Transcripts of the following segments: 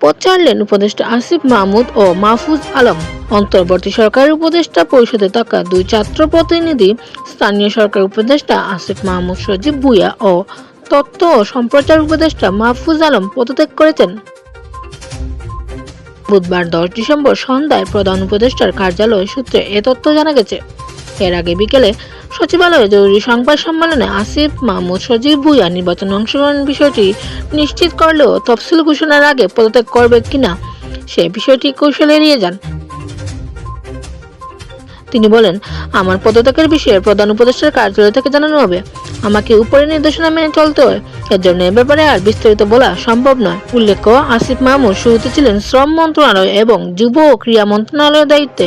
পদ ছাড়লেন উপদেষ্টা আসিফ মাহমুদ ও মাহফুজ আলম। অন্তর্বর্তী সরকারের উপদেষ্টা পরিষদে থাকা দুই ছাত্র প্রতিনিধি, স্থানীয় সরকার উপদেষ্টা আসিফ মাহমুদ সজীব ভুইয়া ও তথ্য ও সম্প্রচার উপদেষ্টা মাহফুজ আলম পদত্যাগ করেছেন। বুধবার দশ ডিসেম্বর সন্ধ্যায় প্রধান উপদেষ্টার কার্যালয় সূত্রে এ তথ্য জানা গেছে। এর আগে বিকেলে সচিবালয়ে জরুরি সংবাদ সম্মেলনে আসিফ মাহমুদ সজীব ভুইয়া নির্বাচনে অংশগ্রহণের বিষয়টি নিশ্চিত করলেও তফসিল ঘোষণার আগে পদত্যাগ করবে কিনা সে বিষয়টি কৌশলে এড়িয়ে যান। তিনি বলেন, আমার পদত্যাগের বিষয়ে প্রধান উপদেষ্টার কার্যালয় থেকে জানানো হবে। আমাকে উপরে নির্দেশনা মেনে চলতে হয়। এর জন্য এ ব্যাপারে আর বিস্তারিত বলা সম্ভব নয়। উল্লেখ্য, আসিফ মাহমুদ শুরুতে ছিলেন শ্রম মন্ত্রণালয় এবং যুব ও ক্রীড়া মন্ত্রণালয়ের দায়িত্বে।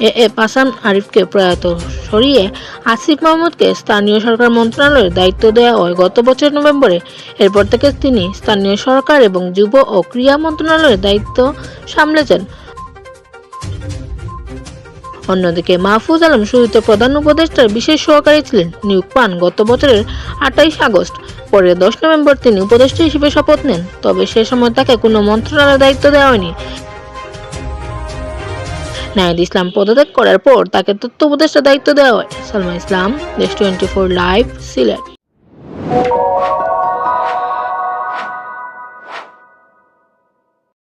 এ এ পাসান আরিফকে প্রয়াত সরিয়ে আসিফ মাহমুদকে স্থানীয় সরকার মন্ত্রণালয়ের দায়িত্ব দেওয়া হয়। গত বছর নভেম্বরে এরপর থেকে তিনি স্থানীয় সরকার এবং যুব ও ক্রীড়া মন্ত্রণালয়ের দায়িত্ব সামলেছেন। অন্যদিকে মাহফুজ আলম শুরুতে প্রধান উপদেষ্টার বিশেষ সহকারী ছিলেন। নিয়োগ পান গত বছরের আঠাইশ আগস্ট। পরে দশ নভেম্বর তিনি উপদেষ্টা হিসেবে শপথ নেন। তবে সে সময় তাকে কোনো মন্ত্রণালয়ের দায়িত্ব দেওয়া হয়নি। নাহিদ ইসলাম পদত্যাগ করার পর তাকে তথ্য উপদেষ্টা দায়িত্ব দেওয়া হয়। সালমা ইসলাম, দেশ টোয়েন্টি ফোর লাইভ, সিলেট।